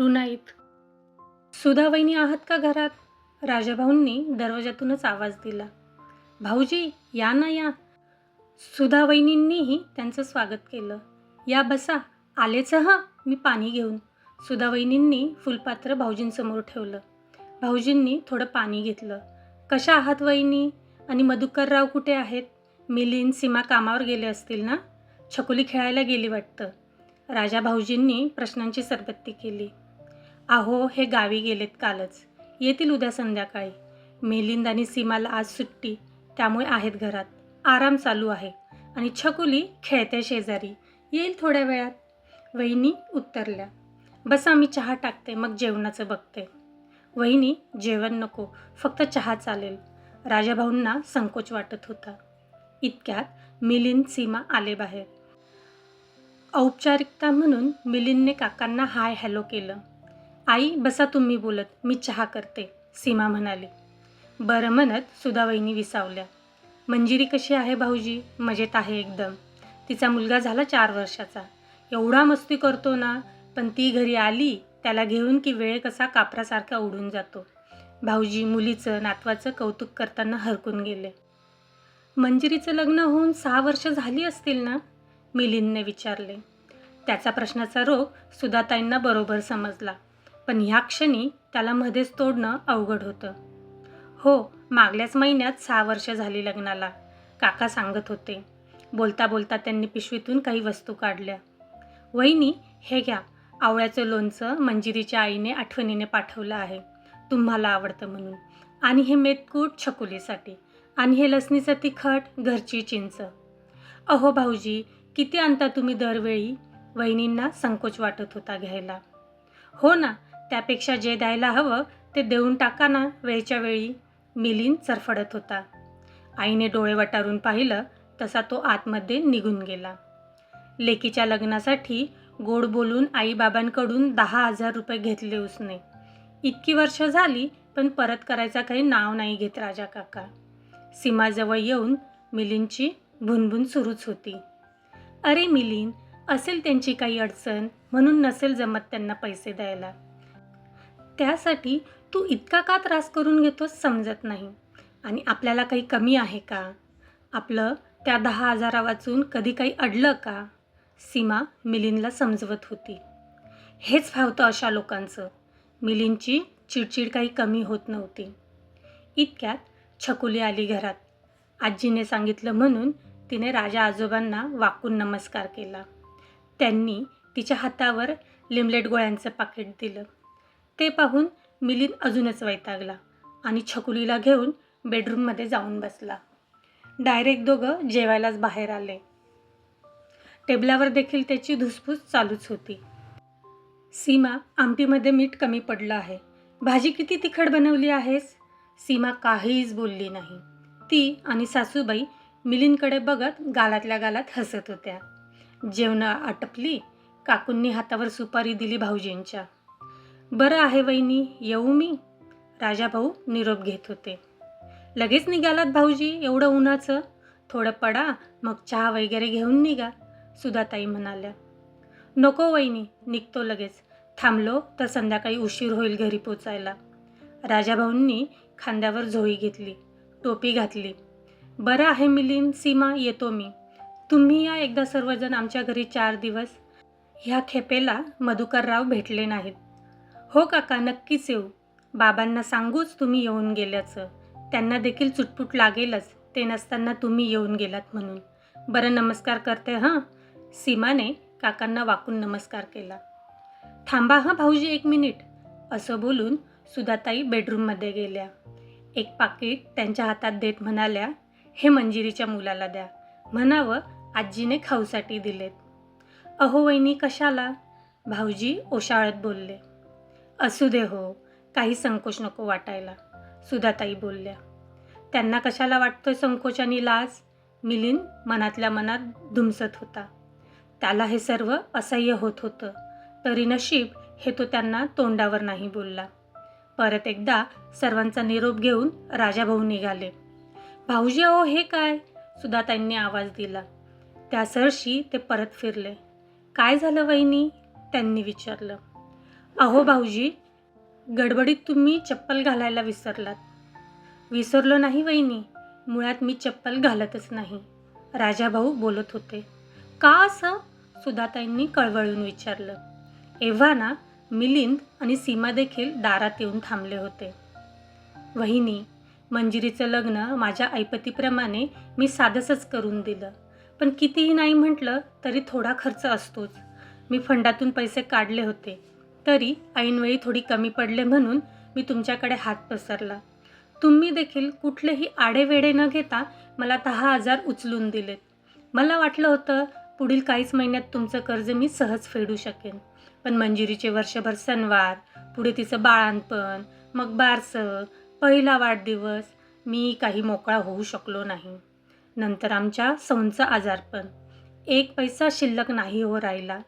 सुरू नाहीत. सुधावहिनी आहात का घरात? राजाभाऊंनी दरवाजातूनच आवाज दिला. भाऊजी या ना या. सुधावहिनींनीही त्यांचं स्वागत केलं. या बसा आलेच हा मी पाणी घेऊन. सुधावहिनींनी फुलपात्र भाऊजींसमोर ठेवलं. भाऊजींनी थोडं पाणी घेतलं. कशा आहात वहिनी? आणि मधुकरराव कुठे आहेत? मिलिंद सीमा कामावर गेले असतील ना? छकुली खेळायला गेली वाटतं. राजा भाऊजींनी प्रश्नांची सरबत्ती केली. अहो हे गावी गेलेत कालच. येतील उद्या संध्याकाळी. मेलिंद आणि सीमाला आज सुट्टी त्यामुळे आहेत घरात. आराम चालू आहे. आणि छकुली खेळते शेजारी. येईल थोड्या वेळात. वहिनी उत्तरल्या. बस आम्ही चहा टाकते मग जेवणाचं बघते. वहिनी जेवण नको फक्त चहा चालेल. राजाभाऊंना संकोच वाटत होता. इतक्यात मिलिंद सीमा आले बाहेर. औपचारिकता म्हणून मिलिंदने काकांना हाय हॅलो केलं. आई बसा तुम्ही बोलत. मी चहा करते सीमा म्हणाली. बरं म्हणत सुधावहिनी विसावल्या. मंजिरी कशी आहे भाऊजी? मजेत आहे एकदम. तिचा मुलगा झाला चार वर्षाचा. एवढा मस्ती करतो ना पण ती घरी आली त्याला घेऊन की वेळ कसा कापरासारखा उडून जातो. भाऊजी मुलीचं नातवाचं कौतुक करताना हरकून गेले. मंजिरीचं लग्न होऊन सहा वर्ष झाली असतील ना? मिलिंदने विचारले. त्याचा प्रश्नाचा रोग सुधाताईंना बरोबर समजला. पण ह्या क्षणी त्याला मध्येच तोडणं अवघड होतं. हो मागल्याच महिन्यात सहा वर्ष झाली लग्नाला काका सांगत होते. बोलता बोलता त्यांनी पिशवीतून काही वस्तू काढल्या. वहिनी हे घ्या. आवळ्याचं लोणचं मंजिरीच्या आईने आठवणीने पाठवलं आहे. तुम्हाला आवडतं म्हणून. आणि हे मेतकूट छकुलीसाठी. आणि हे लसणीचं तिखट घरची चिंच. अहो भाऊजी किती आणता तुम्ही दरवेळी? वहिनींना संकोच वाटत होता घ्यायला. हो ना त्यापेक्षा जे द्यायला हवं ते देऊन टाका ना वेळच्या वेळी. मिलिंद चरफडत होता. आईने डोळे वटारून पाहिलं तसा तो आतमध्ये निघून गेला. लेकीच्या लग्नासाठी गोड बोलून आईबाबांकडून दहा हजार रुपये घेतले उसने. इतकी वर्ष झाली पण परत करायचा काही नाव नाही घेत राजा काका. सीमाजवळ येऊन मिलिंदची भुनभुन सुरूच होती. अरे मिलिंद असेल त्यांची काही अडचण म्हणून नसेल जमत त्यांना पैसे द्यायला. त्यासाठी तू इतका का त्रास करून घेतोस समजत नाही. आणि आपल्याला काही कमी आहे का? आपलं त्या दहा हजारा वाचून कधी काही अडलं का? सीमा मिलिंदला समजवत होती. हेच फावतं अशा लोकांचं. मिलिंदची चिडचिड काही कमी होत नव्हती. इतक्यात छकुली आली घरात. आजीने सांगितलं म्हणून तिने राजा आजोबांना वाकून नमस्कार केला. त्यांनी तिच्या हातावर लिमलेट गोळ्यांचं पाकिट दिलं. ते पाहून मिलिंद अजूनच वैतागला आणि छकुलीला घेऊन बेडरूममध्ये जाऊन बसला. डायरेक्ट दोघं जेवायलाच बाहेर आले. टेबलावर देखील त्याची धुसफूस चालूच होती. सीमा आमटीमध्ये मीठ कमी पडलं आहे. भाजी किती तिखट बनवली आहेस? सीमा काहीच बोलली नाही. ती आणि सासूबाई मिलिंदकडे बघत गालातल्या गालात हसत होत्या. जेवणं आटपली? काकूंनी हातावर सुपारी दिली भाऊजींच्या. बरं आहे वहिनी येऊ मी. राजाभाऊ निरोप घेत होते. लगेच निघालात भाऊजी एवढं उन्हाचं? थोडं पडा मग चहा वगैरे घेऊन निघा सुधाताई म्हणाल्या. नको वहिनी निघतो लगेच. थांबलो तर संध्याकाळी उशीर होईल घरी पोचायला. राजाभाऊंनी खांद्यावर झोळी घेतली टोपी घातली. बरं आहे मिलीन सीमा येतो मी. तुम्ही या एकदा सर्वजण आमच्या घरी चार दिवस. ह्या खेपेला मधुकरराव भेटले नाहीत. हो काका नक्कीच येऊ. बाबांना सांगूच तुम्ही येऊन गेल्याचं. त्यांना देखील चुटपुट लागेलच ते नसताना तुम्ही येऊन गेलात म्हणून. बरं नमस्कार करते हां? सीमाने काकांना वाकून नमस्कार केला. थांबा हां भाऊजी एक मिनिट. असं बोलून सुधाताई बेडरूममध्ये गेल्या. एक पाकिट त्यांच्या हातात देत म्हणाल्या हे मंजिरीच्या मुलाला द्या. म्हणावं आजीने खाऊसाठी दिलेत. अहो वहिनी कशाला? भाऊजी ओशाळत बोलले. असू दे हो काही संकोच नको वाटायला सुधाताई बोलल्या. त्यांना कशाला वाटतोय संकोच आणि लाज? मिलिंद मनातल्या मनात धुमसत होता. त्याला हे सर्व असह्य होत होतं तरी नशीब हे तो त्यांना तोंडावर नाही बोलला. परत एकदा सर्वांचा निरोप घेऊन राजाभाऊ निघाले. भाऊजी अहो हे काय? सुधाताईंनी आवाज दिला. त्या सरशी ते परत फिरले. काय झालं वहिनी? त्यांनी विचारलं. अहो भाऊजी गडबडीत तुम्ही चप्पल घालायला विसरलात. विसरलो नाही वहिनी मुळात मी चप्पल घालतच नाही राजाभाऊ बोलत होते. का असं? सुधाताईंनी कळवळून विचारलं. एव्हा ना मिलिंद आणि सीमा देखील दारात येऊन थांबले होते. वहिनी मंजिरीचं लग्न माझ्या ऐपतीप्रमाणे मी साधसच करून दिलं. पण कितीही नाही म्हटलं तरी थोडा खर्च असतोच. मी फंडातून पैसे काढले होते. तरी ऐनवेळी थोडी कमी पडले म्हणून मी तुमच्याकडे हात पसरला. तुम्ही देखील कुठलेही आडेवेडे न घेता मला दहा हजार उचलून दिलेत. मला वाटलं होतं पुढील काहीच महिन्यात तुमचं कर्ज मी सहज फेडू शकेन. पण मंजिरीचे वर्षभर सणवार पुढे तिचं बाळांपण मग बारसं पहिला वाढदिवस मी काही मोकळा होऊ शकलो नाही. नंतर आमच्या सौंचं आजारपण. एक पैसा शिल्लक नाही हो राहिला.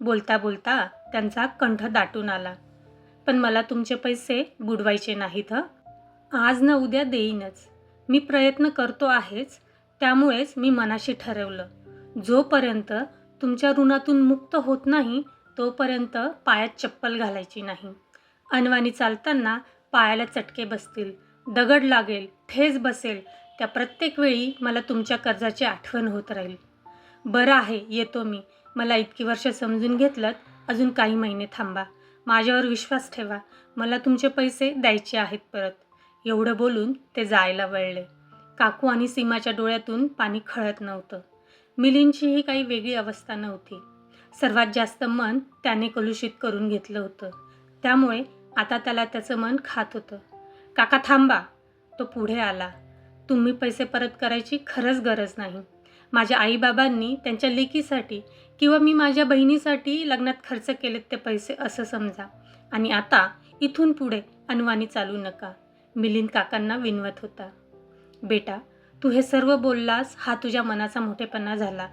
बोलता बोलता त्यांचा कंठ दाटून आला. पण मला तुमचे पैसे बुडवायचे नाहीत आज न उद्या देईनच. मी प्रयत्न करतो आहेच त्यामुळेच मी मनाशी ठरवलं. जोपर्यंत तुमच्या ऋणातून मुक्त होत नाही तोपर्यंत पायात चप्पल घालायची नाही. अनवाणी चालताना पायाला चटके बसतील दगड लागेल ठेच बसेल त्या प्रत्येक वेळी मला तुमच्या कर्जाची आठवण होत राहील. बरं आहे येतो मी. मला इतकी वर्ष समजून घेतलं अजून काही महिने थांबा. माझ्यावर विश्वास ठेवा. मला तुमचे पैसे द्यायचे आहेत परत. एवढं बोलून ते जायला वळले. काकू आणि सीमाच्या डोळ्यातून पाणी खळत नव्हतं. मिलींचीही काही वेगळी अवस्था नव्हती. सर्वात जास्त मन त्याने कलुषित करून घेतलं होतं. त्यामुळे आता त्याला त्याचं मन खात होतं. काका थांबा. तो पुढे आला. तुम्ही पैसे परत करायची खरंच गरज नाही. माझ्या आईबाबांनी त्यांच्या लेकीसाठी किंवा मी माझ्या बहिणीसाठी लग्नात खर्च केलेत ते पैसे असं समजा. आणि आता इथून पुढे अनवाणी चालू नका. मिलिंद काकांना विनवत होता. बेटा तू हे सर्व बोललास हा तुझ्या मनाचा मोठेपणा झाला.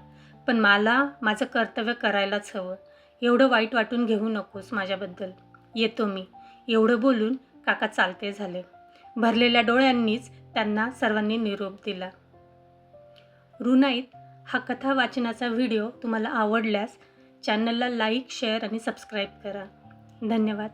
पण मला माझं कर्तव्य करायलाच हवं. एवढं वाईट वाटून घेऊ नकोस माझ्याबद्दल. येतो मी. एवढं बोलून काका चालते झाले. भरलेल्या डोळ्यांनीच त्यांना सर्वांनी निरोप दिला. रुनाईत हा कथा वाचनाचा व्हिडिओ तुम्हाला आवडल्यास चॅनलला लाईक शेअर आणि सबस्क्राईब करा. धन्यवाद.